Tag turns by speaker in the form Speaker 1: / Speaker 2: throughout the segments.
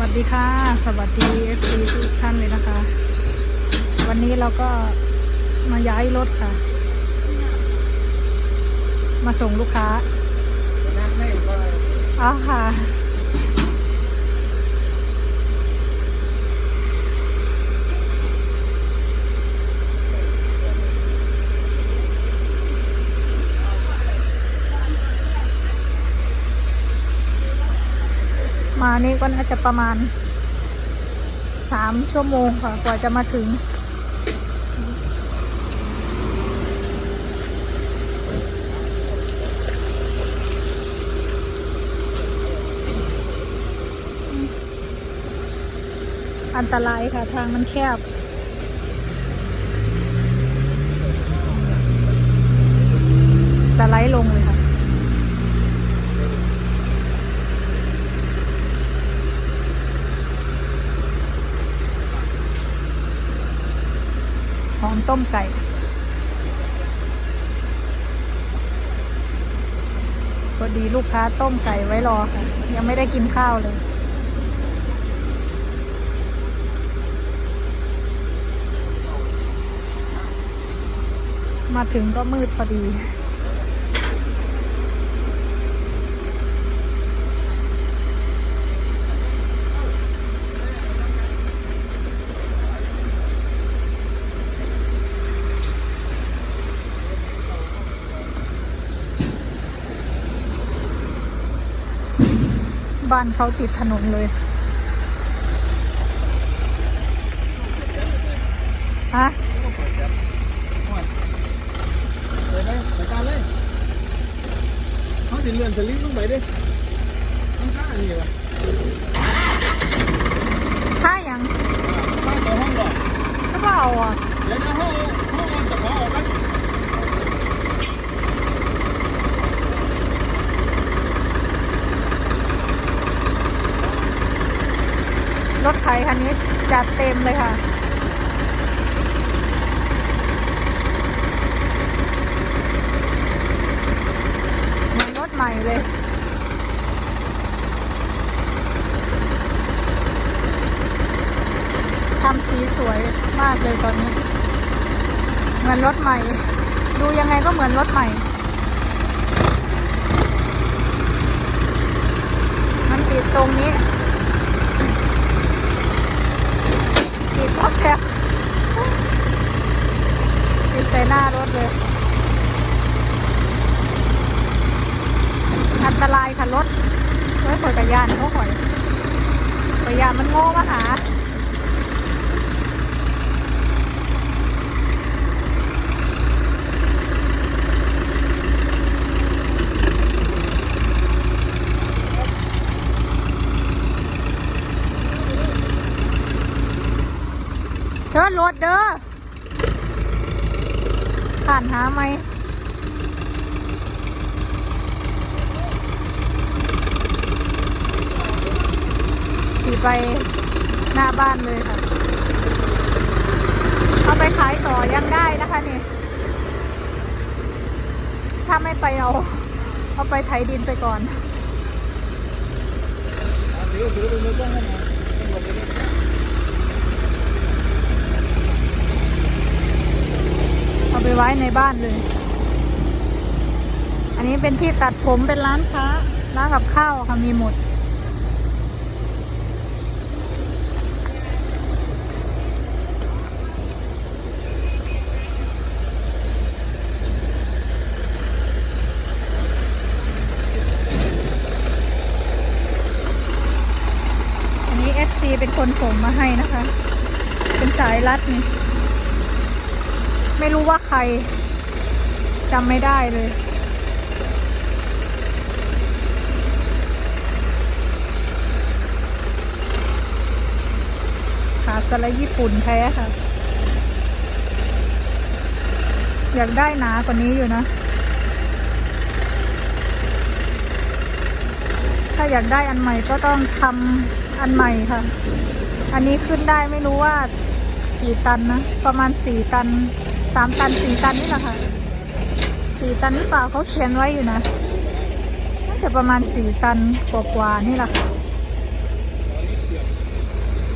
Speaker 1: วัสดีค่ะ สวัสดี FC ทุกท่านเลยนะคะ วันนี้เราก็มาย้ายรถค่ะ มาส่งลูกค้า
Speaker 2: นั่งไม่ก็
Speaker 1: อ๋อค่ะ มานี่ก็น่าจะประมาณสามชั่วโมงค่ะกว่าจะมาถึง อันตรายค่ะทางมันแคบสไลด์ลง เลยค่ะหอมต้มไก่ พอดีลูกค้าต้มไก่ไว้รอค่ะ ยังไม่ได้กินข้าวเลย มาถึงก็มืดพอดี บ้านเขาติดถนนเลยฮะ
Speaker 2: เลยไหมไปการเลยเขาจะเลื่อนสลิปลงไปดิต้องท่านี่วะ
Speaker 1: ถ้ายัง
Speaker 2: มาต่อห้องก่อน
Speaker 1: ก็เปล่าอะ
Speaker 2: เดี๋ยวจะห้องห้องจะขอออกกัน
Speaker 1: รถไถคันนี้จัดเต็มเลยค่ะ เหมือนรถใหม่เลยทำสีสวยมากเลยตอนนี้ เหมือนรถใหม่ ดูยังไงก็เหมือนรถใหม่มันติดตรงนี้ ติดล็อกแท็บติดใส่หน้ารถเลย อันตรายค่ะรถเฮ้ยข่อยกระยานเขาข่อยกระยานมันโง่มาหา ชิญรถเด้อผ่านหาไหมขี่ไปหน้าบ้านเลยค่ะ เอาไปขายต่อยังได้นะคะนี่ ถ้าไม่ไปเอา เอาไปไถดินไปก่อน
Speaker 2: ถือถือเป็นมือกล้องให้หน่อยให้มดเลยดิ
Speaker 1: เอา ไปไว้ในบ้านเลย อันนี้เป็นที่ตัดผมเป็นร้านค้าร้านกับข้าวค่ะมีหมด อันนี้ FC เป็นคนส่งมาให้นะคะ เป็นสายรัดนี่ ไม่รู้ว่าใครจำไม่ได้เลยขาสไลด์ญี่ปุ่นแท้ค่ะ อยากได้หนากว่านี้อยู่นะ ถ้าอยากได้อันใหม่ก็ต้องทำอันใหม่ค่ะ อันนี้ขึ้นได้ไม่รู้ว่ากี่ตันนะ ประมาณสี่ตัน สามตันสี่ตันนี่แหละค่ะสี่ตันหรือเปล่าเขาเขียนไว้อยู่นะน่าจะประมาณสี่ตันกว่าๆนี่แหละค่ะ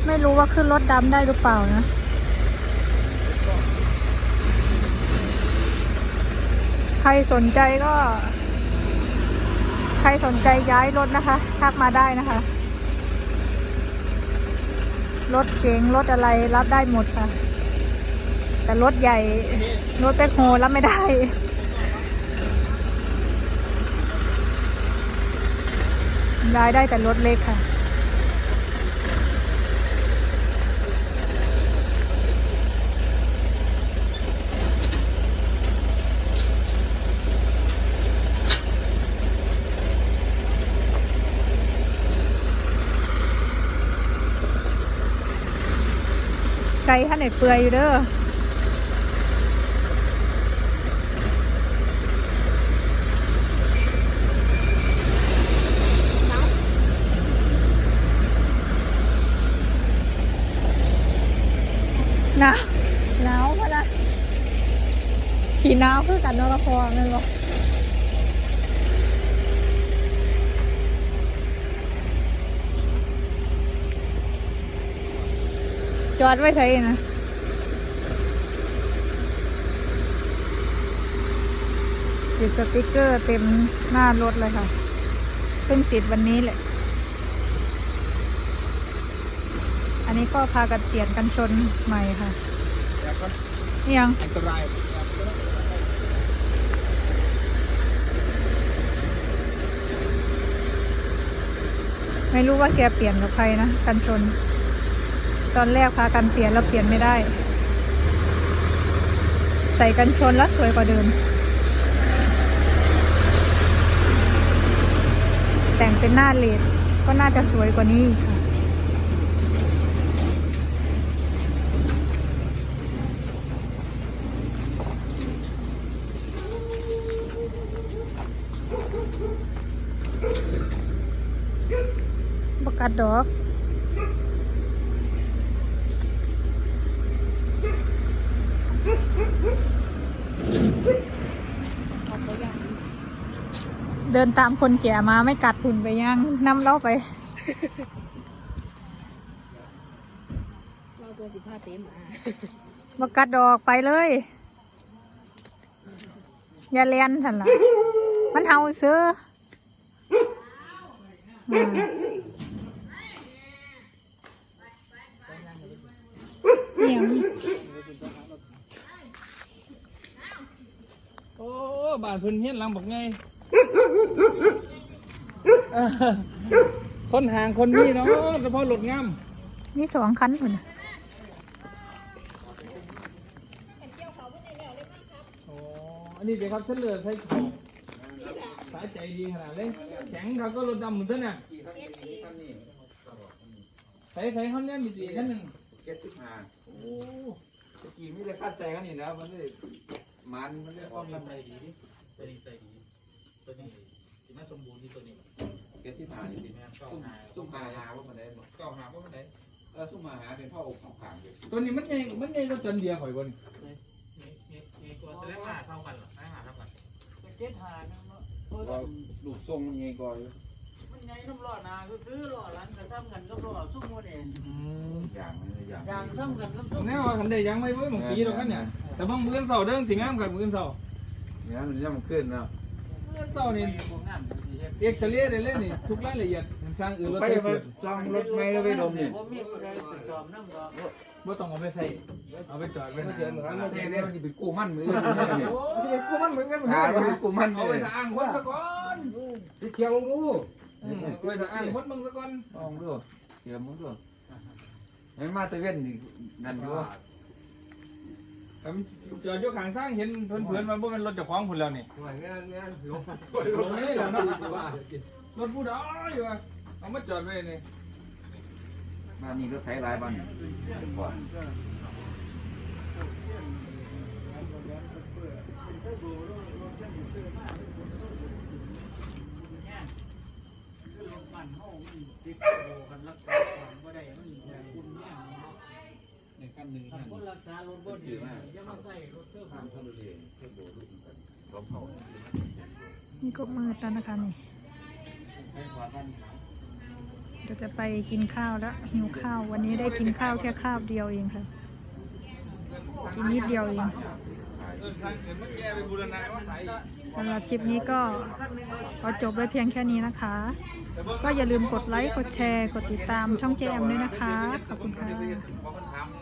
Speaker 1: ไม่รู้ว่าขึ้นรถดำได้หรือเปล่านะใครสนใจก็ ใครสนใจย้ายรถนะคะ ทักมาได้นะคะ รถเก๋งรถอะไรรับได้หมดค่ะ แต่รถใหญ่ รถแบ็คโฮรับไม่ได้ย้ายได้แต่รถเล็กค่ะไก่ท่านไหนเปื่อยอยู่เด้อ หนาวหนาวพะนะ ขี่หนาวคือกันเนอะละครนั่นหรอจอดไว้ใช่นะติดสติกเกอร์เต็มหน้ารถเลยค่ะ เพิ่งติดวันนี้แหละ อันนี้ก็พากันเปลี่ยนกันชนใหม่ค่ะ
Speaker 2: อยากก็
Speaker 1: นี่ยัง
Speaker 2: อันตราย
Speaker 1: ไม่รู้ว่าแกเปลี่ยนกับใครนะกันชน ตอนแรกพากันเปลี่ยนแล้วเปลี่ยนไม่ได้ ใส่กันชนแล้วสวยกว่าเดิม แต่งเป็นหน้าเลดก็น่าจะสวยกว่านี้อีก กัดดอกเดินตามคนแก่มาไม่กัดหุ่นไปย่างนำเล่าไป
Speaker 3: เราตัวสิบห้าเต็มอะ
Speaker 1: บกัดดอกไปเลย อย่าเลียนฉันละมันเฮาซื้อ
Speaker 2: โอ้บ้านเพิ่นเฮียนหลังบอกไงเออคนห่างคนนี้เนาะเฉพาะรถงาม
Speaker 1: นี่สองคันเหมือน
Speaker 2: โอ้อันนี้เดี๋ยวครับเส้นเลือดใช้ของสายใจดีขนาดเลยแข็งเขาก็รถดำเหมือนเท่าน่ะใส่ใส่เขาเนี่ยมีสี่ขั้นหนึ่ง
Speaker 4: เก็ดสิบห้า
Speaker 2: โอ้
Speaker 4: ตะกี้ไมแต่ได้คาดใจกันนี่นะ มันเลยมันมันเลยออกกัน
Speaker 2: ใจดีใจดีใจดีตัวนี้ที่น่าสมบูรณ์ที่ตัวนี้
Speaker 4: เก็ดสิบห้านี่สิ
Speaker 2: แม่เก้า
Speaker 4: ซุ่ม
Speaker 2: หา
Speaker 4: ซุ่มมาหาว่ามันได้บ่
Speaker 2: เก้าหาว่ามันไหน
Speaker 4: เออซุ่มมาหาเป็นพ่ออกของขางอยู่
Speaker 2: ตัวนี้มันใหญ่มันใหญ่ก็จนเดียวข่อยบน
Speaker 5: มีตัวจะได้หาเท่ากันเหรอได้หาเท่ากัน
Speaker 6: เจ็ดหานะเนาะเออ
Speaker 4: ว่าลูกทรงมันไงก่อน
Speaker 6: มันไงน้ำร้อนนาคือซื้อร้อนร้านกระทำกันก็ร้อนซุ้มโมเดล
Speaker 4: อย่างนั้นอย่าง
Speaker 6: อย่างทำกันน้ำซุป
Speaker 2: แน่ว่าคันใดยังไม่เว้ยบางทีเรากันเนี่ยแต่บางมื้อเสาร์เด้งสิงามครับมื้อเสาร์
Speaker 4: เนี่ยมันจะมันขึ้นเนาะ
Speaker 2: มื้อเสาร์นี่
Speaker 6: พวกนั้นสิเฮ็ด
Speaker 2: เอ็กซเรย์ได้เลยนี่ทุกรายละเอียดสร้างอื่นรถ
Speaker 4: ไป
Speaker 2: ไฟ
Speaker 4: ไป
Speaker 2: เกิด
Speaker 4: จองรถไม่แล้วไปดมนี่
Speaker 6: ผมมีผู้ใดไปสอบน้ำดอก
Speaker 2: บ่ต้องเอาไปใส่เอาไปจอดไว้นะ
Speaker 4: เดี๋ยวมันเท่เนี่ยมันจะเป็นกู้มั่นมือเนี่ย
Speaker 2: โอ้สิไปกูมันเหมือนกัน
Speaker 4: หาว่าเป็นกู้มั่น
Speaker 2: เอา
Speaker 4: เล
Speaker 2: ไป
Speaker 4: ย
Speaker 2: ทางคนซะก่อน
Speaker 4: ที่เคียวรู้
Speaker 2: อืมเอาไปทางคนมึงซะก่ อน
Speaker 4: ลองดูเดี๋ยวมึงดูเห็นมาตะเวนนี่นั่นอยู่
Speaker 2: แต่มันจอดอยู่ข้างทางเห็นเพื่อนๆมันบ่แม่นรถเจ้าของพุ่นแล้วนี่
Speaker 4: งานงานลง
Speaker 2: ลงนี่แหละเนาะรถผู้ใดอยู่อะเอามาจอดไว้นี่
Speaker 4: มานี่รถไถหลายบ้านก่อน
Speaker 6: มันเฮามัน ติดโบกันรักษาความบ่ได้มันแบบคุณแม่
Speaker 2: ในคันหนึ่ง
Speaker 6: ถ้าคนรักษารถบ่ดีอย่ามาใส่รถเสื้อผ้า
Speaker 4: ทำทำเองเพื่อโบลูกกันล้มเขา
Speaker 1: นี่ก็มืดแล้วนะคะนี่
Speaker 6: ไปกว่า
Speaker 1: จะไปกินข้าวแล้วหิวข้าว วันนี้ได้กินข้าวแค่ข้าวเดียวเองค่ะกินนิดเดียวเอง
Speaker 2: เออทางเกิดเมื่อกี้ไปบูรณาว่าใส่
Speaker 1: สำหรับคลิปนี้ก็ขอจบไว้เพียงแค่นี้นะคะ ก็อย่าลืมกดไลค์ กดแชร์ กดติดตามช่องเจมด้วยนะคะ ขอบคุณค่ะ